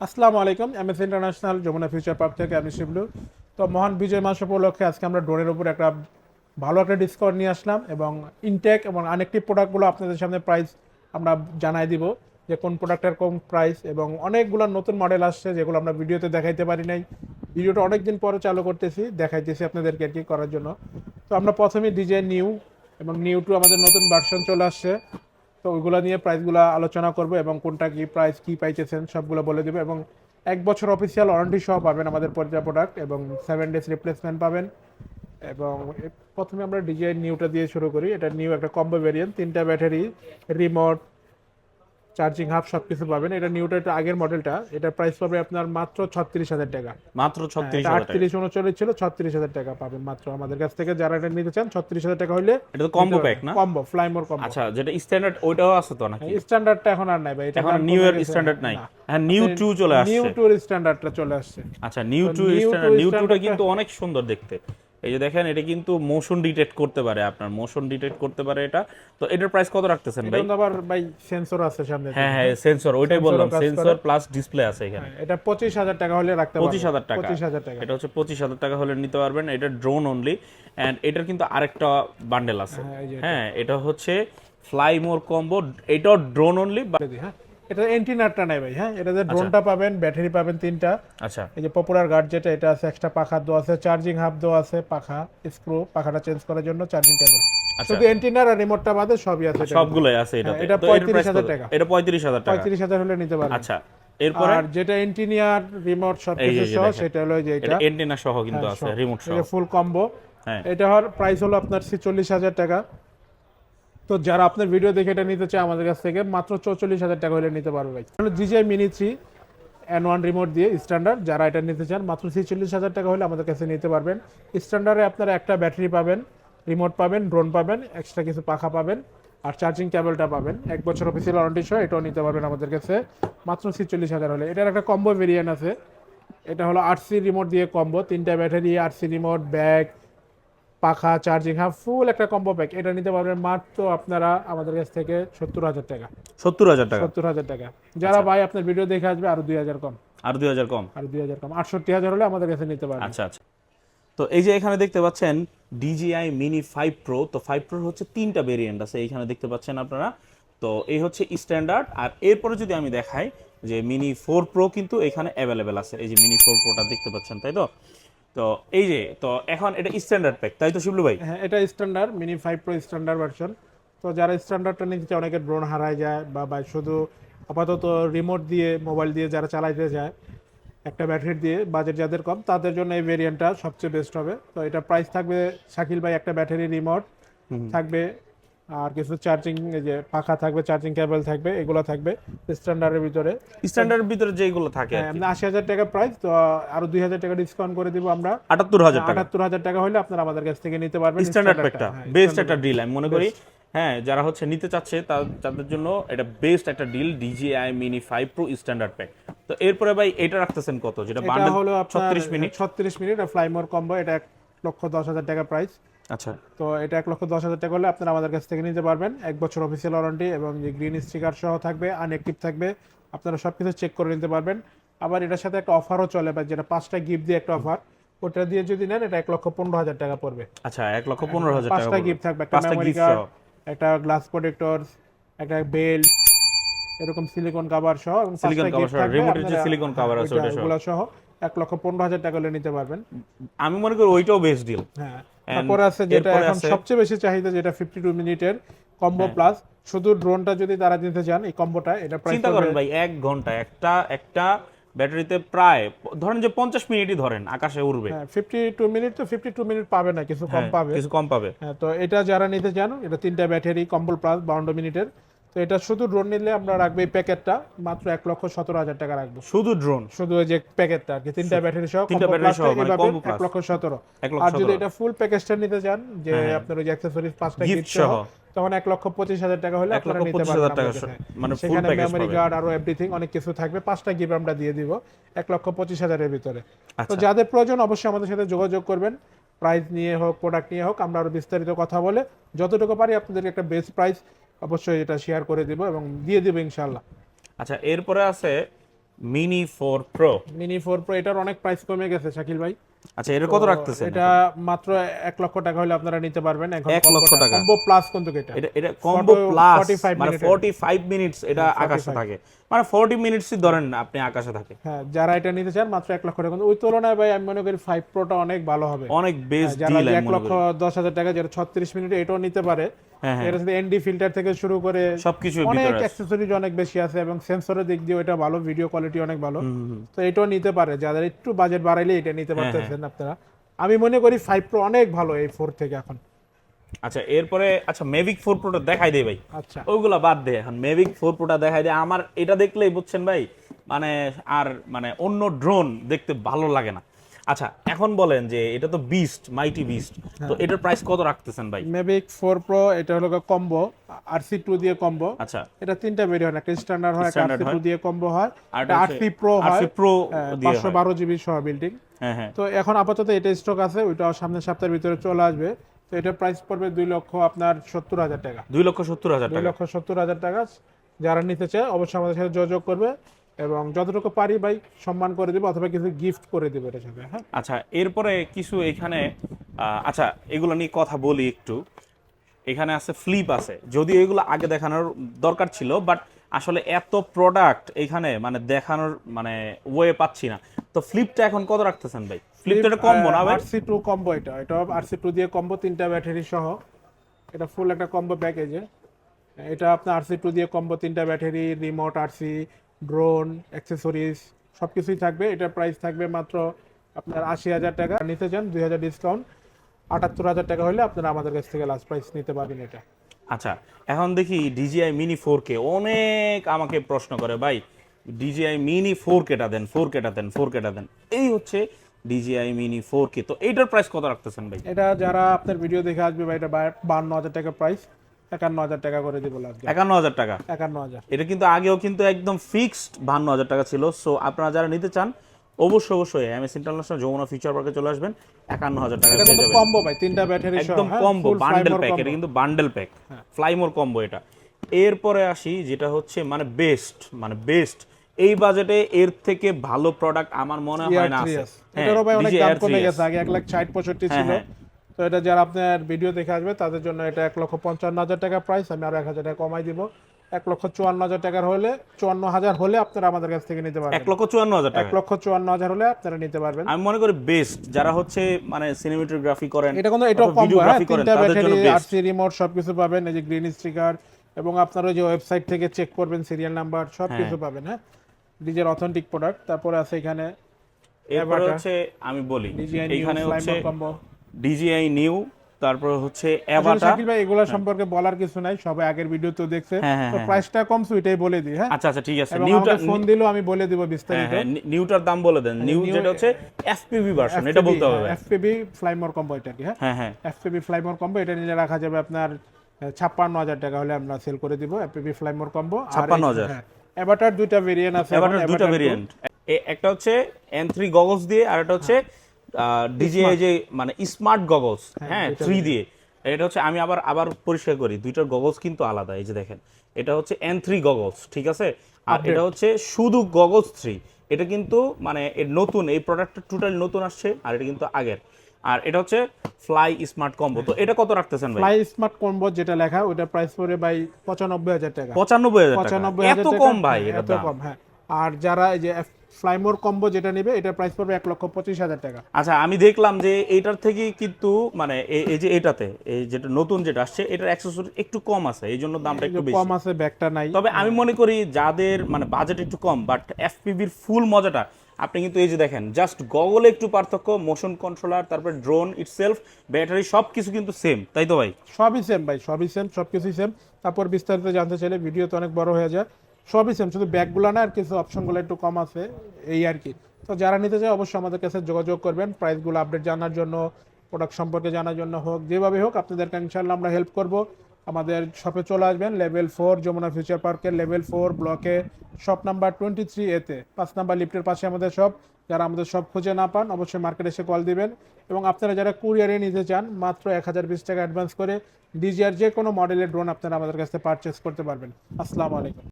আসসালামু আলাইকুম MS international Jamuna future park থেকে আমি শিবলু। তো মহান বিজয় মাস উপলক্ষে আজকে আমরা ড্রোনের উপর একটা ভালো একটা ডিসকাউন্ট নিয়ে আসলাম এবং ইনটেক এবং আনেকটিভ প্রোডাক্টগুলো আপনাদের সামনে প্রাইস আমরা জানাই দিব যে কোন প্রোডাক্টের কোন প্রাইস এবং অনেকগুলো নতুন মডেল আসছে যেগুলো আমরা ভিডিওতে দেখাইতে পারি নাই। ভিডিওটা অনেক দিন পরে চালু করতেছি, দেখাইতেছি আপনাদেরকে আর কি করার জন্য। তো আমরা প্রথমে ডিজে নিউ এবং নিউ টু আমাদের নতুন ভার্সন চলে আসছে। তো ওইগুলো নিয়ে প্রাইসগুলো আলোচনা করব এবং কোনটা কি প্রাইস কি পাইতেছেন, সবগুলো বলে দেবে এবং এক বছর অফিসিয়াল ওয়ারেন্টি সহ পাবেন আমাদের পর্যায় প্রোডাক্ট এবং সেভেন ডেজ রিপ্লেসমেন্ট পাবেন। এবং প্রথমে আমরা ডিজাইন নিউটা দিয়ে শুরু করি। এটা নিউ একটা কম্বো ভেরিয়েন্ট তিনটা ব্যাটারি রিমোট চার্জিং হাফ সব কিছু পাবেন। এটা নিউটা এটা আগের মডেলটা এটার প্রাইস পাবে আপনার মাত্র ছত্রিশ হাজার টাকা। মাত্র ছত্রিশ টাকা। আটত্রিশ উনচল্লিশ ছিল ছত্রিশ হাজার টাকা পাবেন মাত্র। আমাদের কাছ থেকে যারা এটা নিতে চান ছত্রিশ হাজার টাকা হলে এটা তো কম্বো প্যাক না? কম্বো ফ্লাইমোর কম্বো আচ্ছা যেটা স্ট্যান্ডার্ড ওইটাও আছে তো নাকি? স্ট্যান্ডার্ডটা এখন আর নাই ভাই। এটা এখন নিউ ইয়ার স্ট্যান্ডার্ড নাই। হ্যাঁ নিউ টু চলে আসছে। নিউ টু স্ট্যান্ডার্ডটা চলে আসছে। আচ্ছা নিউ টু স্ট্যান্ডার্ড নিউ টুটা কিন্তু অনেক সুন্দর দেখতে। এই যে দেখেন এটা কিন্তু মোশন ডিটেক্ট করতে পারে আপনার মোশন ডিটেক্ট করতে পারে এটা। তো এটার প্রাইস কত রাখতেছেন ভাই? এটা আবার ভাই সেন্সর আছে সামনে হ্যাঁ হ্যাঁ সেন্সর ওইটাই বললাম সেন্সর প্লাস ডিসপ্লে আছে এখানে। এটা পঁচিশ হাজার টাকা হলে রাখতে পারবেন পঁচিশ হাজার টাকা। পঁচিশ হাজার টাকা। এটা হচ্ছে পঁচিশ হাজার টাকা হলে নিতে পারবেন। এটা ড্রোন অনলি এন্ড এটার কিন্তু আরেকটা বান্ডেল আছে। হ্যাঁ, হ্যাঁ এটা হচ্ছে ফ্লাই মোর কম্বো এটাও ড্রোন অনলি হ্যাঁ। এটা এন্টিনারটা নাই ভাই হ্যাঁ? এটা যে ড্রোনটা পাবেন ব্যাটারি পাবেন তিনটা। আচ্ছা। এই যে পপুলার গার্ড যেটা এটা আছে এক্সট্রা পাখা দেওয়া আছে চার্জিং হাব দেওয়া আছে পাখা স্ক্রু পাখাটা চেঞ্জ করার জন্য চার্জিং কেবল আচ্ছা। শুধু এন্টিনার আর রিমোটটা বাদে সবই আছে এটা সবগুলোই আছে এটাতে। হ্যাঁ, এটা তো এটার 35,000 টাকা। এটা পঁয়ত্রিশ হাজার টাকা। পঁয়ত্রিশ হাজার হলে নিতে পারবেন। আচ্ছা এরপরে? আর যেটা এন্টিনিয়ার রিমোট সব কিছু সহ সেটা হলো যে এটা এটা। এন্টেনা সহ কিন্তু আছে রিমোট সহ। ফুল কম্বো হ্যাঁ। এটা হওয়ার প্রাইস হলো আপনার ছেচল্লিশ হাজার টাকা। তো যারা আপনার ভিডিও দেখে এটা নিতে চায় আমাদের কাছ থেকে, মাত্র চৌচল্লিশ হাজার টাকা হলে নিতে পারবে ভাই। Mini three N one remote দিয়ে স্ট্যান্ডার্ড যারা এটা নিতে চান, মাত্র ছেচল্লিশ হাজার টাকা হলে আমাদের কাছে নিতে পারবেন। স্ট্যান্ডার্ডে আপনারা একটা ব্যাটারি পাবেন রিমোট পাবেন ড্রোন পাবেন এক্সট্রা কিছু পাখা পাবেন, আর চার্জিং কেবলটা পাবেন। এক বছর অফিসিয়াল ওয়ারেন্টি সহ এটাও নিতে পারবেন আমাদের কাছে, মাত্র ছেচল্লিশ হাজার হলে। এটার একটা কম্বো ভেরিয়েন্ট আছে, এটা হলো আরসি রিমোট দিয়ে কম্বো তিনটা ব্যাটারি আরসি রিমোট ব্যাগ পাখা চার্জিং হাফ ফুল একটা কম্বো প্যাক এটা নিতে পারবেন মাত্র আপনারা আমাদের কাছ থেকে সত্তর হাজার টাকা। সত্তর হাজার টাকা? সত্তর হাজার টাকা। যারা ভাই আপনার ভিডিও দেখে আসবে আরও দুই হাজার কম। আর দুই হাজার কম? আরও দুই হাজার কম। আটষট্টি হাজার হলে আমাদের কাছে নিতে পারবেন। আচ্ছা আচ্ছা। তো এই যে এখানে দেখতে পাচ্ছেন ডিজিআই মিনি ফাইভ প্রো তো ফাইভ প্রোর হচ্ছে তিনটা ভেরিয়েন্ট আছে এইখানে দেখতে পাচ্ছেন আপনারা। তো এই হচ্ছে স্ট্যান্ডার্ড আর এরপরে যদি আমি দেখাই যে মিনি ফোর প্রো কিন্তু এখানে অ্যাভেলেবেল আছে। এই যে মিনি ফোর প্রোটা দেখতে পাচ্ছেন তাই তো? তো এই যে তো এখন এটা স্ট্যান্ডার্ড প্যাক তাই তো শিবলু ভাই? হ্যাঁ এটা standard mini five pro standard version তো যারা স্ট্যান্ডার্ডটা নিতে চায় অনেকে ড্রোন হারায় যায় বা বা শুধু আপাতত রিমোট দিয়ে মোবাইল দিয়ে যারা চালাইতে যায় একটা ব্যাটারি দিয়ে বাজেট যাদের কম তাদের জন্য এই ভেরিয়েন্টটা সবচেয়ে বেস্ট হবে। তো এটা প্রাইস থাকবে শাকিল ভাই একটা ব্যাটারি রিমোট থাকবে আর কিছু চার্জিং যে পাখা থাকবে চার্জিং কেবল থাকবে এগুলো থাকবে স্ট্যান্ডার্ডের ভিতরে। স্ট্যান্ডার্ড ভিতরে যেগুলো থাকে কি। আশি হাজার টাকা প্রাইস তো আরও দুই হাজার টাকা ডিসকাউন্ট করে দিব আমরা। আটাত্তর হাজার টাকা। আটাত্তর হাজার টাকা হলে আপনারা আমাদের কাছ থেকে নিতে পারবেন স্ট্যান্ডার্ড প্যাকটা হ্যাঁ, বেস্ট একটা ডিল আমি মনে করি। হ্যাঁ যারা হচ্ছে নিতে চাচ্ছে তাদের জন্য এটা বেস্ট একটা deal DJI mini five pro standard pack তো এরপরে ভাই এটা রাখতেছেন কত? যেটা বান্ডেল হলো ছত্রিশ মিনিট। ছত্রিশ মিনিট আর ফ্লাইমোর কম্বো এটা এক লক্ষ দশ হাজার টাকা প্রাইস আচ্ছা। তো এটা এক লক্ষ দশ হাজার টাকা হলে আপনারা আমাদের কাছ থেকে নিতে পারবেন। এক বছর অফিসিয়াল ওয়ারেন্টি এবং যে গ্রিন স্টিকার সহ থাকবে আনএক্টিভ থাকবে আপনারা সব কিছু চেক করে নিতে পারবেন। আবার এটার সাথে একটা অফারও চলে বা যেটা পাঁচটা গিফট দিয়ে একটা অফার ওটা দিয়ে যদি নেন এটা এক লক্ষ পনেরো হাজার টাকা পড়বে। আচ্ছা এক লক্ষ পনেরো হাজার পাঁচটা গিফট থাকবে একটা মেমোরি কার্ড একটা গ্লাস প্রোটেক্টর একটা বেল্ট এরকম সিলিকন কভার সহ পাঁচটা Silicon সহ, এর যে silicon cover আছে ওটা সহ। এক লক্ষ পনেরো হাজার টাকা হলে নিতে পারবেন। আমি মনে করি ওইটাও বেস্ট ডিল হ্যাঁ। তারপর আছে যেটা এখন সবচেয়ে বেশি চাহিদা যেটা ফিফটি টু মিনিটের কম্বো প্লাস শুধু ড্রোনটা যদি তারা নিতে চান এই কম্বোটা এটা প্রাইস চিন্তা করেন ভাই এক ঘণ্টা একটা একটা ব্যাটারিতে প্রায় ধরেন যে পঞ্চাশ মিনিটই ধরেন আকাশে উড়বে। হ্যাঁ ফিফটি টু মিনিট তো ফিফটি টু মিনিট পাবে না কিছু কম হ্যাঁ, পাবে। কিছু কম পাবে। হ্যাঁ তো এটা যারা নিতে চান এটা তিনটা ব্যাটারি কম্বল প্লাস বাউন্ন মিনিটের তো এটা শুধু ড্রোন নিলে আমরা রাখব এই প্যাকেটটা মাত্র এক লক্ষ সতেরো হাজার টাকা রাখব। শুধু ড্রোন শুধু ওই যে প্যাকেটটা আর কি তিনটা ব্যাটারি সহ তিনটা plus সহ, মানে এক লক্ষ সতেরো। আর যদি এটা ফুল প্যাকেজটা নিতে চান যে আপনার ওই যে অ্যাক্সেসরিজ পাঁচটা গিফট সহ। তখন এক লক্ষ পঁচিশ হাজার টাকা হলে আপনারা নিতে পারবেন। মানে সেখানে মেমোরি কার্ড আরও এভরিথিং অনেক কিছু থাকবে পাঁচটা গিফট আমরা দিয়ে দিব এক লক্ষ পঁচিশ হাজারের ভিতরে। তো আচ্ছা। যাদের প্রয়োজন অবশ্যই আমাদের সাথে যোগাযোগ করবেন প্রাইস নিয়ে হোক প্রোডাক্ট নিয়ে হোক আমরা আরও বিস্তারিত কথা বলে যতটুকু পারি আপনাদেরকে একটা বেস্ট প্রাইস অবশ্যই এটা শেয়ার করে দিব এবং দিয়ে দেব ইনশাল্লাহ আচ্ছা এরপরে আছে mini four pro mini four pro এটার অনেক প্রাইস কমে গেছে শাকিল ভাই। আচ্ছা এটা কত রাখতেছেন এটা মাত্র এক লক্ষ টাকা হলে আপনারা নিতে পারবেন এখন এক লক্ষ টাকা। কম্বো প্লাস কিন্তু এটা। এটা কম্বো প্লাস মানে মিনিটের। 45 মিনিটস এটা আকাশে থাকে। মানে 40 মিনিটসই ধরেন না আপনি আকাশে থাকে। হ্যাঁ যারা এটা নিতে চান মাত্র এক লক্ষ টাকা। ওই তুলনায় ভাই আমি মনে করি ফাইভ প্রোটা অনেক ভালো হবে। অনেক বেস্ট যারা ডিল যে আমি এক লক্ষ দশ হাজার টাকা যেটা ছত্রিশ মিনিটে এটাও নিতে পারে। হ্যাঁ, হ্যাঁ। এর সাথে এনডি ফিল্টার থেকে শুরু করে সবকিছু অনেক অ্যাক্সেসরিজ অনেক বেশি আছে এবং সেন্সরের দিক দিয়ে এটা ভালো ভিডিও কোয়ালিটি অনেক ভালো। তো এটাও নিতে পারে। যাদের একটু বাজেট বাড়াইলে এটা হ্যাঁ, নিতে পারতেছেন আপনারা। আমি মনে করি ফাইভ প্রো অনেক ভালো এই ফোর থেকে এখন। আচ্ছা এরপরে আচ্ছা মেভিক ফোর প্রোটা দেখাই দেই ভাই। আচ্ছা। ওইগুলা বাদ দে এখন। মেভিক ফোর প্রোটা দেখাই দে। আমার এটা দেখলেই বুঝছেন ভাই মানে আর মানে অন্য ড্রোন দেখতে ভালো লাগে না। আচ্ছা এখন বলেন যে এটা তো বিস্ট মাইটি বিস্ট তো এটার প্রাইস কত রাখতেছেন ভাই? মেভিক ফোর প্রো এটা হলো কম্বো আরসি টু দিয়ে কম্বো আচ্ছা। এটা তিনটা ভেরিয়েন্ট একটা স্ট্যান্ডার্ড হয় Standard আরসি টু হয়। দিয়ে কম্বো হয়। আর হচ্ছে আরসি প্রো হয় RC Pro দিয়ে পাঁচশো হয়। বারো জিবি সহ বিল্ডিং হ্যাঁ হ্যাঁ। তো এখন আপাতত এটা স্টক আছে ওইটা সামনের সপ্তাহের ভিতরে চলে আসবে। তো এটা প্রাইস পড়বে দুই লক্ষ আপনার সত্তর হাজার টাকা। দুই লক্ষ সত্তর হাজার দুই লক্ষ সত্তর হাজার টাকা যারা নিতে চায় অবশ্যই আমাদের সাথে যোগাযোগ করবে এবং যতটুকু পারি ভাই সম্মান করে দিবে অথবা কিছু গিফট করে দিবে এটার সাথে হ্যাঁ? আচ্ছা এরপরে কিছু এখানে আচ্ছা এগুলো নিয়ে কথা বলি একটু। এখানে আছে ফ্লিপ আছে। যদিও এগুলো আগে দেখানোর দরকার ছিল বাট আসলে এত প্রোডাক্ট এখানে মানে দেখানোর মানে ওয়ে পাচ্ছি না। তো ফ্লিপটা এখন কত রাখতেছেন ভাই? ফ্লিপটা এটা কমবো না ভাই? আরসি টু কম্বো এটা। এটা আরসি টু দিয়ে কম্বো তিনটা ব্যাটারি সহ। এটা ফুল একটা কম্বো প্যাকেজে এটা আপনার আরসি টু দিয়ে কম্বো তিনটা battery remote RC drone accessories সব কিছুই থাকবে। এটার প্রাইস থাকবে মাত্র আপনার আশি হাজার টাকা। নিতে চান দুই হাজার ডিসকাউন্ট আটাত্তর হাজার টাকা হলে আপনারা আমাদের কাছ থেকে লাস্ট প্রাইস নিতে পারবেন এটা। আচ্ছা এখন দেখি ডিজিআই মিনি ফোর কে অনেক আমাকে প্রশ্ন করে ভাই ডিজিআই মিনি ফোর কেটা দেন ফোর কেটা দেন ফোর কেটা দেন। এই হচ্ছে ডিজিআই মিনি ফোর কে তো এইটার প্রাইস কত রাখতেছেন ভাই? এটা যারা আপনার ভিডিও দেখে আসবে বা এটা বান্ন হাজার টাকা প্রাইস একান্ন হাজার টাকা করে দিব লাগবে একান্ন হাজার টাকা? একান্ন হাজার। এটা কিন্তু আগেও কিন্তু একদম ফিক্সড বান্ন হাজার টাকা ছিল। সো আপনারা যারা নিতে চান অবশ্যই অবশ্যই এমএস ইন্টারন্যাশনাল যমুনা ফিউচার পার্কে চলে আসবেন। একান্ন হাজার টাকা পেয়ে যাবেন। কম্বো ভাই তিনটা ব্যাটারি একদম কম্বো বান্ডেল প্যাক এটা কিন্তু বান্ডেল প্যাক ফ্লাইমোর কম্বো এটা। এরপরে আসি যেটা হচ্ছে মানে বেস্ট মানে বেস্ট এই বাজেটে এর থেকে ভালো প্রোডাক্ট আমার মনে হয় না আছে। হ্যাঁ, এটারও ভাই অনেক দাম কমে গেছে। আগে এক লাখ ষাট পঁয়ষট্টি হ্যাঁ, ছিল। হ্যাঁ। তো এটা যারা আপনার ভিডিও দেখে আসবে তাদের জন্য এটা এক লক্ষ পঞ্চান্ন হাজার টাকা প্রাইস আমি আরও এক হাজার টাকা কমাই দিব। এক লক্ষ চুয়ান্ন হাজার টাকার হলে চুয়ান্ন হাজার হলে আপনারা আমাদের কাছ থেকে নিতে পারবেন। এক লক্ষ চুয়ান্ন হাজার এক টাকা লক্ষ চুয়ান্ন হাজার হলে আপনারা নিতে পারবেন। আমি মনে করি বেস্ট যারা হচ্ছে মানে সিনেমেটোগ্রাফি করেন এটা কিন্তু অথবা কম হ্যাঁ তিনটা ব্যাটারি বেস্ট আরসি রিমোট সবকিছু পাবেন এই যে গ্রিন স্টিকার এবং আপনারা যে ওয়েবসাইট থেকে চেক করবেন সিরিয়াল নাম্বার সবকিছু পাবেন হ্যাঁ। ডিজের অথেন্টিক প্রোডাক্ট তারপরে আছে এখানে এরপরে হচ্ছে আমি বলি এখানে হচ্ছে ডিজিআই নিউ তারপর হচ্ছে অ্যাভাটা শাকিল ভাই এগুলো সম্পর্কে বলার কিছু নাই সবাই আগের ভিডিও তো দেখছে। হ্যাঁ, হ্যাঁ, তো হ্যাঁ। প্রাইসটা কম সুইটাই বলে দিই হ্যাঁ? আচ্ছা আচ্ছা ঠিক আছে। নিউটা ফোন দিলেও আমি বলে দিব হ্যাঁ বিস্তারিত হ্যাঁ নিউটার দাম বলে দেন। নিউ নিউ- যেটা হচ্ছে এফপিভি ভার্সন এটা বলতে হবে। ভাই। এফপিবি ফ্লাইমোর কম্বো এটা কি হ্যাঁ? হ্যাঁ হ্যাঁ। এফপিবি ফ্লাইমোর কম্বো এটা নিলে রাখা যাবে আপনার ছাপ্পান্ন হাজার টাকা হলে আমরা সেল করে দিব এফপিবি ফ্লাইমোর কম্বো 56,000 এভাটার দুইটা ভেরিয়েন্ট আছে দুটো Avatar ভেরিয়েন্ট একটা হচ্ছে এন থ্রি গগলস দিয়ে আর একটা হচ্ছে ডিজিআই যে মানে স্মার্ট গগলস হ্যাঁ থ্রি দিয়ে। এটা হচ্ছে আমি আবার আবার পরিষ্কার করি দুইটার গগলস কিন্তু আলাদা এই যে দেখেন। এটা হচ্ছে এন থ্রি গগলস ঠিক আছে? আর এটা হচ্ছে শুধু গগলস থ্রি এটা কিন্তু মানে নতুন এই প্রোডাক্টটা টোটাল নতুন আসছে আর এটা কিন্তু আগের। আর এটা হচ্ছে ফ্লাই স্মার্ট কম্বো তো এটা কত রাখতেছেন ভাই? ফ্লাই স্মার্ট কম্বো যেটা লেখা ওটা প্রাইস পড়ে ভাই পঁচানব্বই হাজার টাকা। পঁচানব্বই হাজার টাকা। এত কম ভাই হ্যাঁ, এটা এত কম হ্যাঁ। আর যারা এই যে ফ্লাইমোর কম্বো যেটা নেবে এটা প্রাইস পড়বে এক লক্ষ পঁচিশ হাজার টাকা। আচ্ছা আমি দেখলাম যে এইটার থেকে কিন্তু মানে এই যে এটাতে এই যেটা নতুন যেটা আসছে এটার অ্যাক্সেসরি একটু কম আছে এই জন্য দামটা একটু বেশি। কম আছে ব্যাগটা নাই। তবে আমি মনে করি যাদের মানে বাজেট একটু কম বাট এফপিভির ফুল মজাটা আপনি কিন্তু এই যে দেখেন জাস্ট গগলে একটু পার্থক্য মোশন কন্ট্রোলার তারপর ড্রোন ইটসেলফ ব্যাটারি সব কিছু কিন্তু সেম তাই তো ভাই? সবই সেম ভাই, সবই সেম সব কিছুই সেম তারপর বিস্তারিত জানতে চাইলে ভিডিও তো অনেক বড় হয়ে যায়। সবই সেম শুধু ব্যাগগুলো না, আর কিছু অপশনগুলো একটু কম আছে, এই আর কি। তো যারা নিতে চায় অবশ্যই আমাদের কাছে যোগাযোগ করবেন প্রাইসগুলো আপডেট জানার জন্য প্রোডাক্ট সম্পর্কে জানার জন্য হোক, যেভাবে হোক, আপনাদেরকে ইনশাল্লাহ আমরা হেল্প করব। আমাদের শপে চলে আসবেন লেভেল ফোর যমুনা ফিউচার পার্কের লেভেল ফোর ব্লকে শপ নাম্বার টোয়েন্টি থ্রি এতে পাঁচ নাম্বার লিফটের পাশে আমাদের শপ যারা আমাদের সব খুঁজে না পান, অবশ্যই মার্কেটে এসে কল দিবেন। এবং আপনারা যারা কুরিয়ারে নিতে চান, মাত্র এক হাজার বিশ টাকা অ্যাডভান্স করে ডিজিআর যে কোনো মডেলের ড্রোন আপনারা আমাদের কাছে পারচেস করতে পারবেন। আসসালামু আলাইকুম।